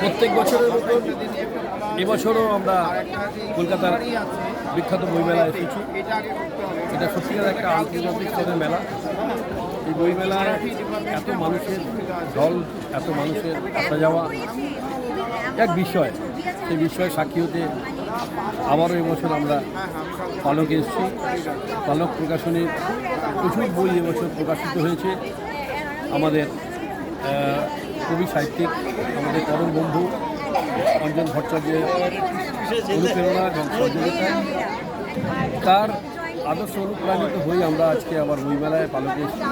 প্রত্যেক বছরের মতো এবছরও আমরা কলকাতার বিখ্যাত বইমেলা এসেছি। এটা সত্যিকার একটা আন্তর্জাতিক স্তরের মেলা। এই বইমেলায় এত মানুষের ঢল এত মানুষের আসা যাওয়া এক বিষয়। সেই বিষয়ে সাক্ষী হতে আবারও এবছর আমরা পালকে এসেছি। পালক প্রকাশনীর প্রচুর বই এবছর প্রকাশিত হয়েছে। আমাদের কবি সাহিত্যিক আমাদের পরম বন্ধু অঞ্জন ভট্টাচার্যের অনুপ্রেরণা এবং সহযোগিতা। তার আদর্শ অনুপ্রাণিত হয়ে আমরা আজকে আবার বইমেলায় পালকে এসেছি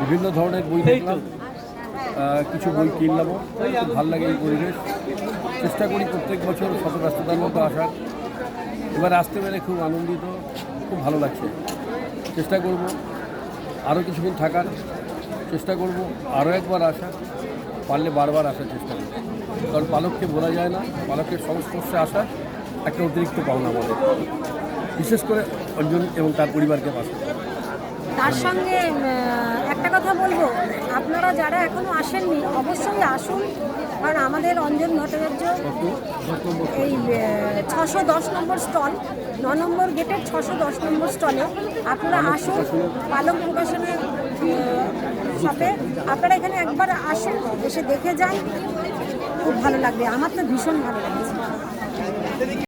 বিভিন্ন ধরনের বই দেখলাম। কিছু বই কিনলাম। খুব ভালো লাগে এই পরিবেশ। চেষ্টা করি প্রত্যেক বছর শত ব্যস্ততার মধ্যে আসার। এবার আসতে পেরে খুব আনন্দিত খুব ভালো লাগছে। চেষ্টা করব আরও কিছুক্ষণ থাকার। চেষ্টা করব আরও একবার আসা পারলে বারবার আসার চেষ্টা করব। কারণ পালককে বলা যায় না পালকের সংস্পর্শে আসা একটা অতিরিক্ত পাওনা আমাদের। বিশেষ করে অঞ্জন এবং তার পরিবারকে পাশে। তার সঙ্গে একটা কথা বলব আপনারা যারা এখনও আসেননি অবশ্যই আসুন কারণ আমাদের অঞ্জন ভট্টাচার্য এই ছশো দশ নম্বর স্টল ন নম্বর গেটের ছশো দশ নম্বর স্টলে আপনারা আসুন পালক প্রকাশনের শপে আপনারা এখানে একবার আসেন, এসে দেখে যান। খুব ভালো লাগবে। আমার তো ভীষণ ভালো লাগছে।